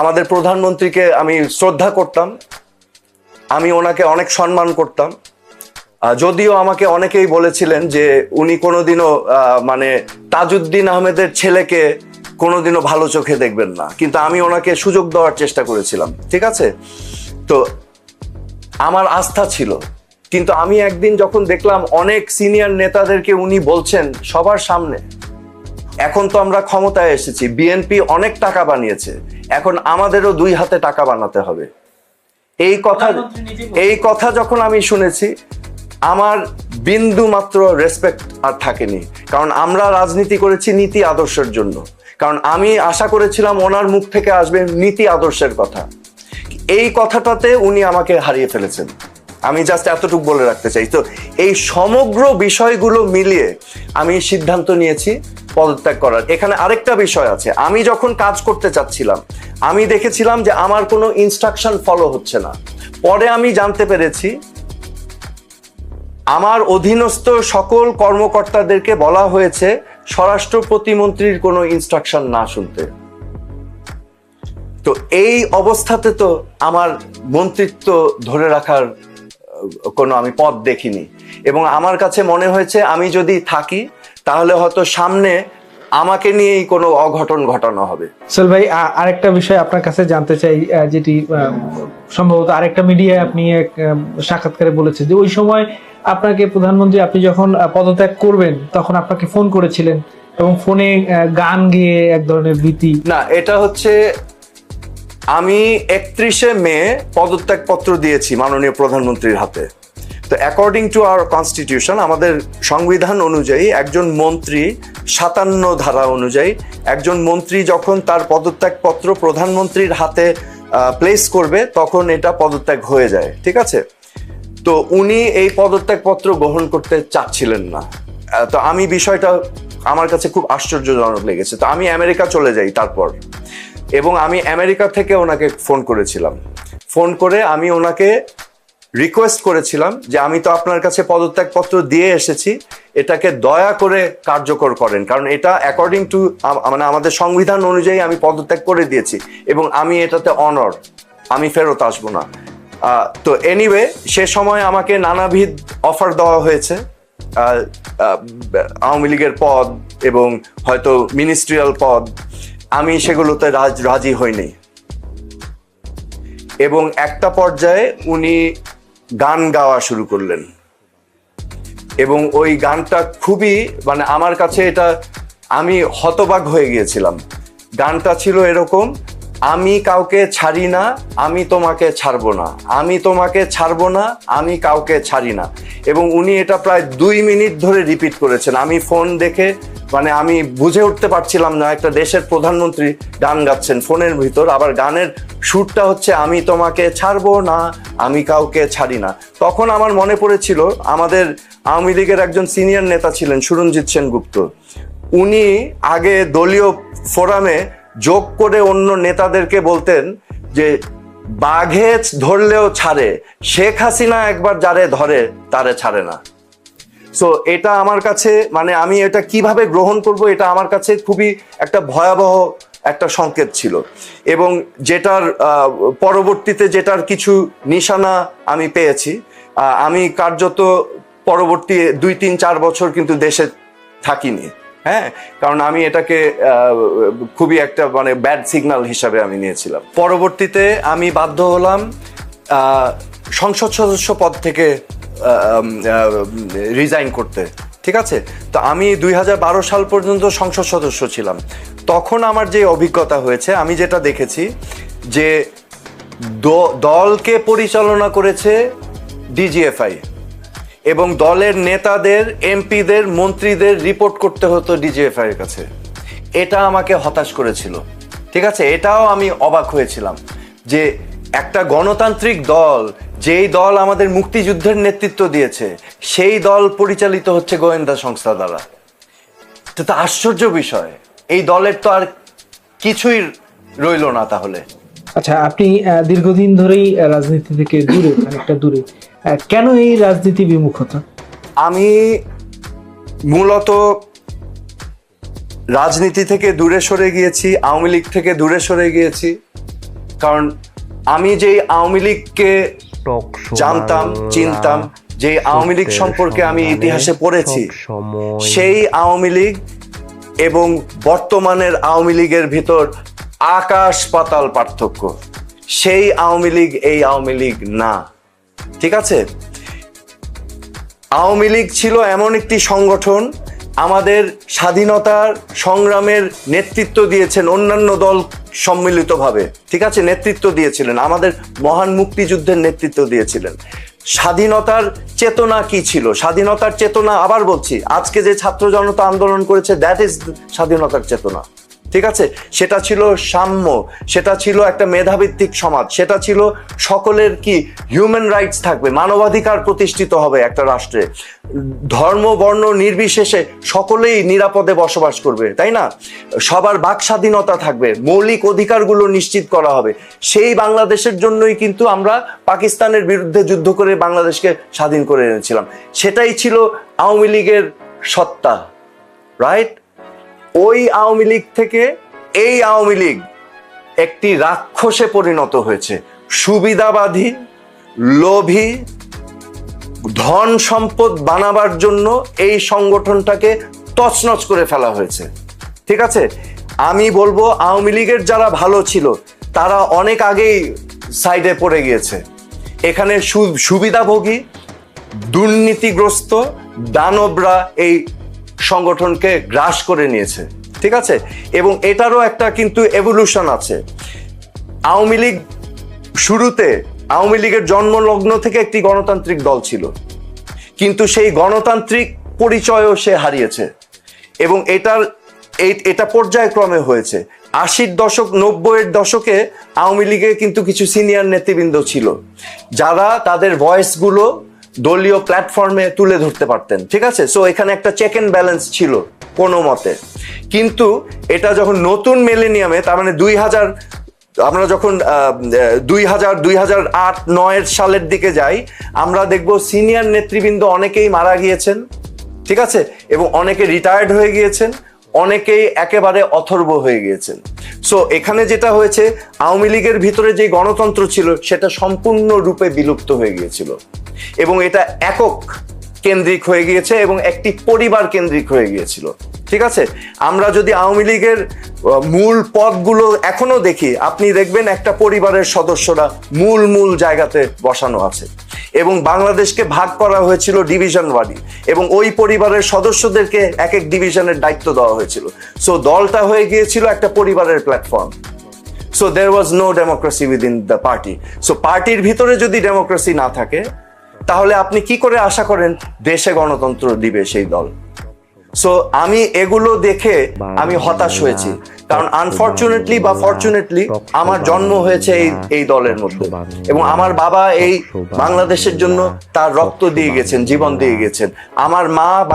আমাদের প্রধানমন্ত্রীকে আমি শ্রদ্ধা করতাম। আমি ওনাকে অনেক সম্মান করতাম। যদিও আমাকে অনেকেই বলেছিলেন যে উনি কোনোদিনও মানে তাজউদ্দিন আহমেদের ছেলেকে কোনোদিনও ভালো চোখে দেখবেন না। কিন্তু আমি ওনাকে সুযোগ দেওয়ার চেষ্টা করেছিলাম, ঠিক আছে? তো আমার আস্থা ছিল। কিন্তু আমি একদিন যখন দেখলাম অনেক সিনিয়র নেতাদেরকে উনি বলছেন সবার সামনে এখন তো আমরা ক্ষমতায় এসেছি বিএনপি অনেক টাকা বানিয়েছে এখন আমাদেরও দুই হাতে টাকা বানাতে হবে। এই কথা। এই কথা যখন আমি শুনেছি আমার বিন্দু মাত্র রেসপেক্ট আর থাকেনি কারণ আমরা রাজনীতি করেছি নীতি আদর্শের জন্য। কারণ আমি আশা করেছিলাম ওনার মুখ থেকে আসবে নীতি আদর্শের কথা। এই কথাটাতে উনি আমাকে হারিয়ে ফেলেছেন। আমি জাস্ট এতটুকু বলে রাখতে চাই। তো এই সমগ্র বিষয়গুলো মিলিয়ে আমি সিদ্ধান্ত নিয়েছি পদত্যাগ করার। এখানে আরেকটা বিষয় আছে। আমি যখন কাজ করতে চাচ্ছিলাম, আমি দেখেছিলাম যে আমার কোনো ইনস্ট্রাকশন ফলো হচ্ছে না। পরে আমি জানতে পেরেছি, আমার অধীনস্থ সকল কর্মকর্তাদেরকে বলা হয়েছে, স্বরাষ্ট্র প্রতিমন্ত্রীর কোনো ইনস্ট্রাকশন না শুনতে। তো এই অবস্থাতে তো আমার মন্ত্রিত্ব ধরে রাখার কোনো আমি পথ দেখিনি। এবং আমার কাছে মনে হয়েছে, আমি যদি থাকি তাহলে হয়তো সামনে আমাকে নিয়েই কোনো অঘটন ঘটানো হবে। সোহেল ভাই আরেকটা বিষয় আপনার কাছে জানতে চাই যেটি সম্ভবত আরেকটা মিডিয়ায় আপনি এক সাক্ষাৎকারে বলেছেন যে ওই সময় আপনাকে প্রধানমন্ত্রী আপনি যখন পদত্যাগ করবেন তখন আপনাকে ফোন করেছিলেন এবং ফোনে গান গেয়ে এক ধরনের ভীতি। না এটা হচ্ছে আমি একত্রিশে মে পদত্যাগ পত্র দিয়েছি মাননীয় প্রধানমন্ত্রীর হাতে। তো অ্যাকর্ডিং টু আওয়ার কনস্টিটিউশন আমাদের সংবিধান অনুযায়ী একজন মন্ত্রী সাতান্ন ধারা অনুযায়ী একজন মন্ত্রী যখন তার পদত্যাগপত্র প্রধানমন্ত্রীর হাতে প্লেস করবে, তখন এটা পদত্যাগ হয়ে যায়, ঠিক আছে? তো উনি এই পদত্যাগপত্র গ্রহণ করতে চাচ্ছিলেন না। তো আমি বিষয়টা আমার কাছে খুব আশ্চর্যজনক লেগেছে। তো আমি আমেরিকা চলে যাই তারপর। এবং আমি আমেরিকা থেকে ওনাকে ফোন করেছিলাম। ফোন করে আমি ওনাকে রিকোয়েস্ট করেছিলাম যে আমি তো আপনার কাছে পদত্যাগ পত্র দিয়ে এসেছি, এটাকে দয়া করে কার্যকর করেন। কারণ এটা অ্যাকর্ডিং টু মানে আমাদের সংবিধান অনুযায়ী আমি পদত্যাগ করে দিয়েছি এবং আমি এটাতে অনর আমি ফেরত আসব না। তো এনিওয়ে সে সময় আমাকে নানাবিধ অফার দেওয়া হয়েছে। আওয়ামী লীগের পদ এবং হয়তো মিনিস্ট্রিয়াল পদ, আমি সেগুলোতে রাজি হইনি। এবং একটা পর্যায়ে উনি গান গাওয়া শুরু করলেন। এবং ওই গানটা খুবই মানে আমার কাছে এটা, আমি হতবাক হয়ে গিয়েছিলাম। গানটা ছিল এরকম আমি কাউকে ছাড়ি না, আমি তোমাকে ছাড়বো না। আমি তোমাকে ছাড়বো না, আমি কাউকে ছাড়ি না। এবং উনি এটা প্রায় দুই মিনিট ধরে রিপিট করেছেন। আমি ফোন দেখে মানে আমি বুঝে উঠতে পারছিলাম না, একটা দেশের প্রধানমন্ত্রী গান গাচ্ছেন ফোনের ভিতর, আবার গানের সুরটা হচ্ছে, আমি তোমাকে ছাড়বো না, আমি কাউকে ছাড়ি না। তখন আমার মনে পড়েছিল, আমাদের আওয়ামী লীগের একজন সিনিয়র নেতা ছিলেন সুরঞ্জিত সেনগুপ্ত। উনি আগে দলীয় ফোরামে যোগ করে অন্য নেতাদেরকে বলতেন যে বাঘে ধরলেও ছাড়ে, শেখ হাসিনা একবার যারে ধরে, তারে ছাড়ে না। সো এটা আমার কাছে মানে আমি এটা কীভাবে গ্রহণ করব, এটা আমার কাছে খুবই একটা ভয়াবহ একটা সংকেত ছিল। এবং যেটার পরবর্তীতে যেটার কিছু নিশানা আমি পেয়েছি। আমি কার্যত পরবর্তী দুই, তিন, চার বছর কিন্তু দেশে থাকিনি। হ্যাঁ কারণ আমি এটাকে খুবই একটা মানে ব্যাড সিগন্যাল হিসাবে আমি নিয়েছিলাম। পরবর্তীতে আমি বাধ্য হলাম সংসদ সদস্য পদ থেকে রিজাইন করতে, ঠিক আছে? তো আমি দুই হাজার বারো সাল পর্যন্ত সংসদ সদস্য ছিলাম। তখন আমার যে অভিজ্ঞতা হয়েছে, আমি যেটা দেখেছি যে দলকে পরিচালনা করেছে ডিজিএফআই এবং দলের নেতাদের, এমপিদের, মন্ত্রীদের রিপোর্ট করতে হতো ডিজিএফআই এর কাছে। এটা আমাকে হতাশ করেছিল। ঠিক আছে? এটাও আমি অবাক হয়েছিলাম যে একটা গণতান্ত্রিক দল, যেই দল আমাদের মুক্তিযুদ্ধের নেতৃত্ব দিয়েছে, সেই দল পরিচালিত হচ্ছে গোয়েন্দা সংস্থা দ্বারা। এটা তো আশ্চর্য বিষয়। এই দলের তো আর কিছুই রইল না তাহলে। আচ্ছা আপনি দীর্ঘদিন ধরেই রাজনীতি থেকে দূরে অনেকটা দূরে। কেন এই রাজনীতি বিমুখতা আমি মূলত রাজনীতি থেকে দূরে সরে গিয়েছি আওয়ামী লীগ থেকে দূরে সরে গিয়েছি। কারণ আমি যেই আওয়ামী লীগকে জানতাম চিনতাম যে আওয়ামী লীগ সম্পর্কে আমি ইতিহাসে পড়েছি সেই আওয়ামী লীগ এবং বর্তমানের আওয়ামী লীগের ভিতর আকাশ পাতাল পার্থক্য। সেই আওয়ামী লীগ এই আওয়ামী লীগ না। ঠিক আছে? আওয়ামী লীগ ছিল এমন একটি সংগঠন, আমাদের স্বাধীনতার সংগ্রামের নেতৃত্ব দিয়েছেন অন্যান্য দল সম্মিলিতভাবে, ঠিক আছে? নেতৃত্ব দিয়েছিলেন, আমাদের মহান মুক্তিযুদ্ধের নেতৃত্ব দিয়েছিলেন। স্বাধীনতার চেতনা কি ছিল? স্বাধীনতার চেতনা আবার বলছি, আজকে যে ছাত্র জনতা আন্দোলন করেছে দ্যাট ইজ স্বাধীনতার চেতনা। ঠিক আছে? সেটা ছিল সাম্য, সেটা ছিল একটা মেধাভিত্তিক সমাজ, সেটা ছিল সকলের কি হিউম্যান রাইটস থাকবে, মানবাধিকার প্রতিষ্ঠিত হবে একটা রাষ্ট্রে। ধর্ম, বর্ণ নির্বিশেষে সকলেই নিরাপদে বসবাস করবে, তাই না? সবার বাক স্বাধীনতা থাকবে, মৌলিক অধিকারগুলো নিশ্চিত করা হবে। সেই বাংলাদেশের জন্যই কিন্তু আমরা পাকিস্তানের বিরুদ্ধে যুদ্ধ করে বাংলাদেশকে স্বাধীন করে এনেছিলাম। সেটাই ছিল আওয়ামী লীগের সত্তা রাইট ওই আওয়ামী লীগ থেকে এই আওয়ামী লীগ একটি রাক্ষসে পরিণত হয়েছে। সুবিধাবাদী, লোভী, ধন সম্পদ বানাবার জন্য এই সংগঠনটাকে তছনছ করে ফেলা হয়েছে। ঠিক আছে? আমি বলব আওয়ামী লীগের যারা ভালো ছিল, তারা অনেক আগেই সাইডে পড়ে গিয়েছে। এখানে সুবিধাভোগী, দুর্নীতিগ্রস্ত, দানবরা এই সংগঠনকে গ্রাস করে নিয়েছে, ঠিক আছে? এবং এটারও একটা কিন্তু এভলিউশন আছে। আওয়ামী লীগ শুরুতে, আওয়ামী লীগের জন্মলগ্ন থেকে একটি গণতান্ত্রিক দল ছিল। কিন্তু সেই গণতান্ত্রিক পরিচয়ও সে হারিয়েছে। এবং এটার এটা পর্যায়ক্রমে হয়েছে। আশির দশক, নব্বইয়ের দশকে আওয়ামী লীগে কিন্তু কিছু সিনিয়র নেতৃবৃন্দ ছিল। যারা তাদের ভয়েসগুলো দলীয় প্ল্যাটফর্মে তুলে ধরতে পারতেন, ঠিক আছে? সো এখানে একটা চেক এন্ড ব্যালেন্স ছিল কোনো মতে। কিন্তু এটা যখন নতুন মেলেনিয়ামে তার মানে দুই হাজার, আমরা যখন দুই হাজার দুই হাজার আট, নয়ের সালের দিকে যাই, আমরা দেখব সিনিয়র নেতৃবৃন্দ অনেকেই মারা গিয়েছেন, ঠিক আছে? এবং অনেকে রিটায়ার্ড হয়ে গিয়েছেন। অনেকেই একেবারে অথর্ব হয়ে গিয়েছেন। সো এখানে যেটা হয়েছে, আওয়ামী লীগের ভিতরে যে গণতন্ত্র ছিল, সেটা সম্পূর্ণরূপে বিলুপ্ত হয়ে গিয়েছিল। এবং এটা একক কেন্দ্রিক হয়ে গিয়েছে এবং একটি পরিবার কেন্দ্রিক হয়ে গিয়েছিল। ঠিক আছে? আমরা যদি আওয়ামী লীগের মূল পদগুলো এখনও দেখি। আপনি দেখবেন একটা পরিবারের সদস্যরা মূল মূল জায়গাতে বসানো আছে। এবং বাংলাদেশকে ভাগ করা হয়েছিল ডিভিশন ওয়ারি এবং ওই পরিবারের সদস্যদেরকে এক এক ডিভিশনের দায়িত্ব দেওয়া হয়েছিল। সো দলটা হয়ে গিয়েছিল একটা পরিবারের platform so there was no democracy within the party so পার্টির ভিতরে যদি ডেমোক্রেসি না থাকে, তাহলে আপনি কি করে আশা করেন দেশে গণতন্ত্র দিবে সেই দল? সো আমি এগুলো দেখে আমি হতাশ হয়েছি। কারণ আনফর্চুনেটলি বা ফর্চুনেটলি আমার জন্ম হয়েছে এই এই দলের মধ্যে। এবং আমার বাবা এই বাংলাদেশের জন্য তার রক্ত দিয়ে গেছেন জীবন দিয়ে গেছেন। আমার মা বাং-